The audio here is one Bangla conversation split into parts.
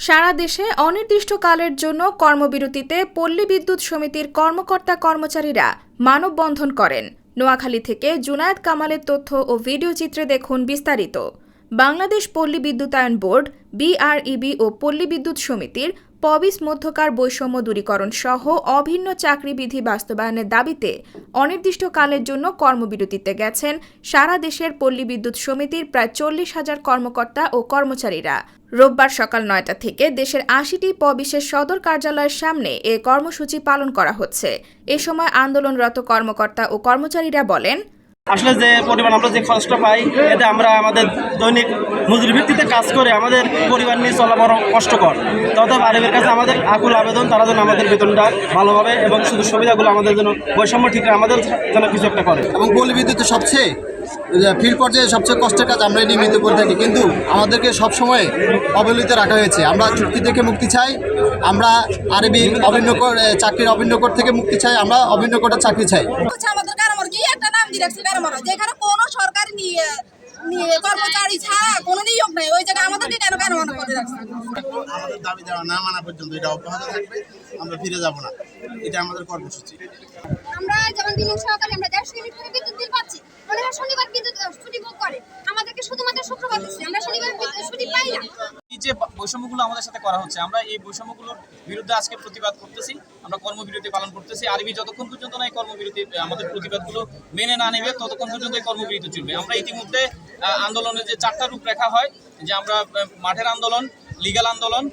সারা দেশে অনির্দিষ্টকালের জন্য কর্মবিরতিতে পল্লী বিদ্যুৎ সমিতির কর্মকর্তা কর্মচারীরা মানববন্ধন করেন। নোয়াখালী থেকে জুনায়েদ কামালের তথ্য ও ভিডিও চিত্রে দেখুন বিস্তারিত। বাংলাদেশ পল্লী বিদ্যুতায়ন বোর্ড, বিআরইবি ও পল্লী বিদ্যুৎ সমিতির পবিস মধ্যকার বৈষম্য দূরীকরণ সহ অভিন্ন চাকরিবিধি বাস্তবায়নের দাবিতে অনির্দিষ্টকালের জন্য কর্মবিরতিতে গেছেন সারা দেশের পল্লী বিদ্যুৎ সমিতির প্রায় চল্লিশ হাজার কর্মকর্তা ও কর্মচারীরা। রোববার সকাল নয়টা থেকে দেশের আশিটি পবিসের সদর কার্যালয়ের সামনে এ কর্মসূচি পালন করা হচ্ছে। এ সময় আন্দোলনরত কর্মকর্তা ও কর্মচারীরা বলেন আসলে যে পরিমাণ আমরা যে খরচটা পাই এতে আমরা আমাদের দৈনিক মজুরি ভিত্তিতে কাজ করে আমাদের পরিবার নিয়ে চলা বড় কষ্টকর। তথা আরিফের কাছে আমাদের আকুল আবেদন তারা যেন আমাদের বেতনটা ভালোভাবে এবং সুযোগ সুবিধাগুলো আমাদের জন্য বৈষম্য ঠিক আমাদের যেন কিছু একটা করে। এবং পল্লী বিদ্যুতের সবচেয়ে ফিল্ড পর্যায়ে সবচেয়ে কষ্টের কাজ আমরাই নিয়মিত করে থাকি। কিন্তু আমাদেরকে সবসময় অবহেলিত রাখা হয়েছে। আমরা চুক্তি থেকে মুক্তি চাই আমরা আরবি অভিন্ন কর চাকরির অভিন্ন কর থেকে মুক্তি চাই আমরা অভিন্ন কোটার চাকরি চাই। যেখানে কোনো সরকার নিয়ে কর্মচারী ছাড়া কোনো নিয়োগ নাই। ওই জায়গায় আমাদেরকে কেন করে রাখছে? আমাদের দাবি দেওয়া না মানা পর্যন্ত এটা অব্যাহত থাকবে। আমরা ফিরে যাব না। এটা আমাদের কর্মসূচি। আমরা যেমন দিন সহকারে আমরা দেড়শো ইউনিট করে বিদ্যুৎ বিল পাচ্ছি ওনারা শনিবার বিদ্যুৎ আহ, ছুটি ভোগ করে আমাদেরকে শুধুমাত্র শুক্রবার দিচ্ছে আমরা শনিবার বিদ্যুৎ ছুটি পাই না এই যে বৈষম্যগুলো আমাদের সাথে করা হচ্ছে। আমরা এই বৈষম্যগুলোর বিরুদ্ধে আজকে প্রতিবাদ করতেছি। আমরা কর্মবিরতি পালন করতেছি। আরবি যতক্ষণ পর্যন্ত না এই কর্মবিরতি আমাদের প্রতিবাদগুলো মেনে না নেবে, ততক্ষণ পর্যন্ত এই কর্মবিরতি চলবে। আমরা ইতিমধ্যে আন্দোলনের যে চারটা রূপরেখা হয়, যে আমরা মাঠের আন্দোলন লিগাল আন্দোলন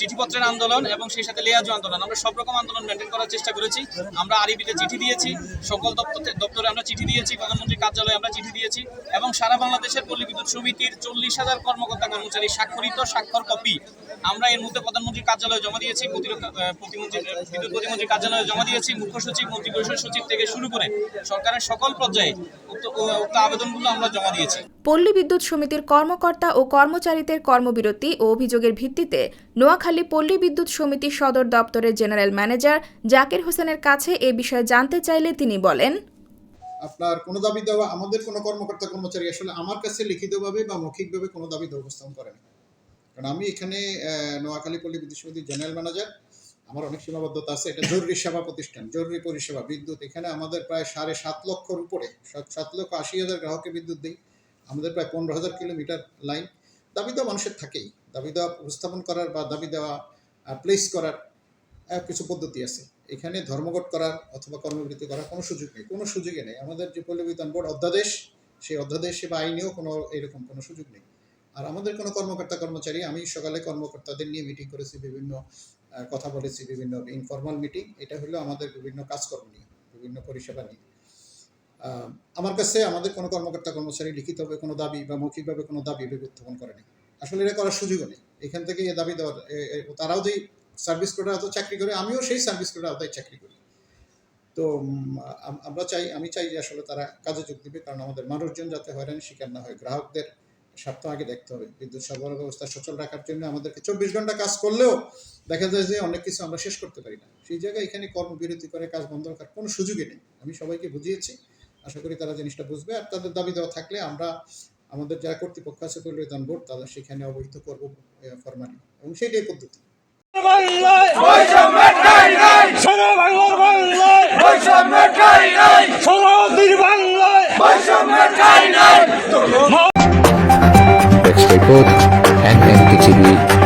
চিঠিপত্রের আন্দোলন এবং সেই সাথে লেয়াজু আন্দোলন। আমরা সব রকম আন্দোলন মেনটেন করার চেষ্টা করেছি। আমরা আরবিতে চিঠি দিয়েছি। সকল দপ্তর দপ্তরে আমরা চিঠি দিয়েছি। প্রধানমন্ত্রীর কার্যালয়ে আমরা চিঠি দিয়েছি। এবং সারা বাংলাদেশের পল্লী বিদ্যুৎ সমিতির চল্লিশ হাজার কর্মকর্তা কর্মচারী স্বাক্ষরিত স্বাক্ষর কপি আমরা এর মধ্যে প্রধানমন্ত্রীর কার্যালয়ে জমা দিয়েছি। প্রতিমন্ত্রী বিদ্যুৎ প্রতিমন্ত্রীর কার্যালয়ে জমা দিয়েছি। মুখ্য সচিব মন্ত্রী পরিষদ সচিব থেকে শুরু করে সরকারের সকল পর্যায়ে উক্ত উক্ত আবেদনগুলো আমরা জমা দিয়েছি। পল্লী বিদ্যুৎ সমিতির কর্মকর্তা ও কর্মচারীদের কর্মবিরতি ও অভিযোগের ভিত্তিতে নোয়াখালী পল্লী বিদ্যুৎ সমিতি সদর দপ্তরের জেনারেল ম্যানেজার জাকির হোসেনের কাছে এ বিষয়ে জানতে চাইলে তিনি বলেন আপনার কোনো দাবি দেওয়া আমাদের কোনো কর্মকর্তা কর্মচারী আসলে আমার কাছে লিখিতভাবে বা মৌখিকভাবে কোনো দাবি উপস্থাপন করেনি কারণ আমি এখানে আহ, নোয়াখালী পল্লী বিদ্যুৎ সমিতির জেনারেল ম্যানেজার আমার অনেক সীমাবদ্ধতা আছে। এটা জরুরি সেবা প্রতিষ্ঠান, জরুরি পরিষেবা। বিদ্যুৎ এখানে আমাদের প্রায় সাড়ে সাত লক্ষর উপরে। সাত- লক্ষ আশি হাজার গ্রাহককে বিদ্যুৎ দিই। আমাদের প্রায় পনেরো হাজার কিলোমিটার লাইন। দাবি দেওয়া মানুষের থাকেই। দাবি দেওয়া উপস্থাপন করার বা দাবি দেওয়া প্লেস করার কিছু পদ্ধতি আছে। এখানে ধর্মঘট করার অথবা কর্মবিরতি করার কোনো সুযোগ নেই। কোনো সুযোগই নেই। আমাদের যে পল্লী বিদ্যুৎ বোর্ড অধ্যাদেশ, সেই অধ্যাদেশে বা আইনেও কোনো এরকম কোনো সুযোগ নেই। আর আমাদের কোনো কর্মকর্তা, কর্মচারী, আমি সকালে কর্মকর্তাদের নিয়ে মিটিং করেছি, বিভিন্ন কথা বলেছি, বিভিন্ন ইনফর্মাল মিটিং এটা হলো আমাদের বিভিন্ন কাজকর্ম নিয়ে, বিভিন্ন পরিষেবা নিয়ে। আমার কাছে আমাদের কোনো কর্মকর্তা, কর্মচারী লিখিতভাবে কোনো দাবি বা মৌখিকভাবে কোনো দাবি উত্থাপন করেনি আসলে এটা করার সুযোগও নেই। এখান থেকে এ দাবি দেওয়ার তারাও যেই সার্ভিস কোডের আওতায় চাকরি করে, আমিও সেই সার্ভিস কোডের আওতায় চাকরি করি। তো আমরা চাই, আমি চাই যে আসলে তারা কাজে যোগ দিবে, কারণ আমাদের মানুষজন যাতে হয়রানি শিকার না হয়, গ্রাহকদের স্বার্থ আগে দেখতে হবে। বিদ্যুৎ সরবরাহ ব্যবস্থা সচল রাখার জন্য আমাদেরকে চব্বিশ ঘণ্টা কাজ করলেও দেখা যায় যে অনেক কিছু আমরা শেষ করতে পারি না। সেই জায়গায় এখানে কর্মবিরতি করে কাজ বন্ধ রাখার কোনো সুযোগই নেই। আমি সবাইকে বুঝিয়েছি। আশা করি তারা জিনিসটা বুঝবে। আর তাদের দাবি দেওয়া থাকলে আমরা আমাদের যারা কর্তৃপক্ষ আছে পরিবেদন বোর্ড তাদের সেখানে অবহিত করব ফরমালি এবং সেইটাই পদ্ধতি। বাংলায় সারা বাংলার বাংলায়